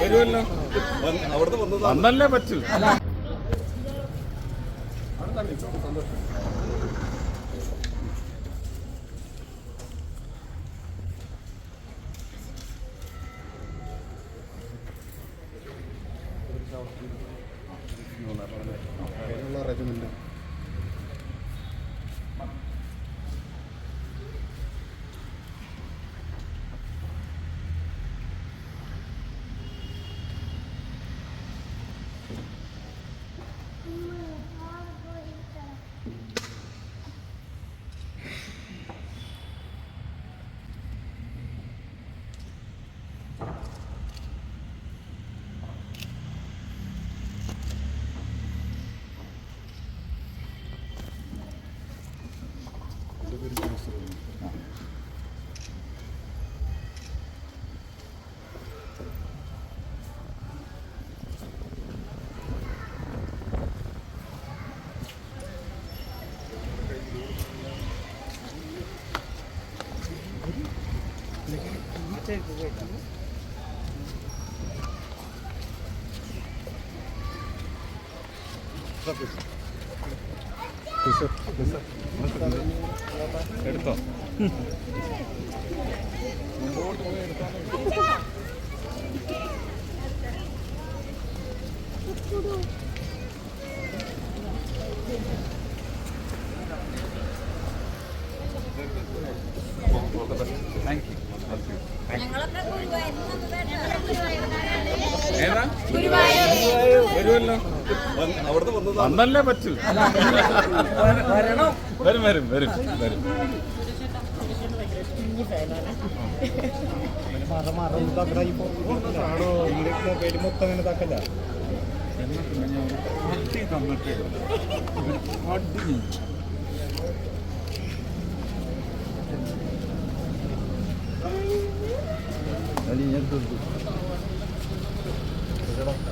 വരുമല്ലോ അവിടുന്ന് വന്നത് അന്നല്ലേ പറ്റൂ എടുത്തോ താങ്ക് യു ഞങ്ങളൊക്കെ ഗുരുവായൂരിൽ നിന്ന് വരുന്നതാണ്. ഏതാ? അന്നല്ലേ പറ്റൂ. വരും വരും വരും വരും. ഞാൻ. ഒരു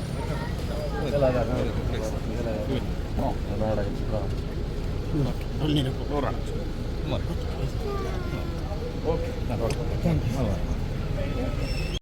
ಓಕೆ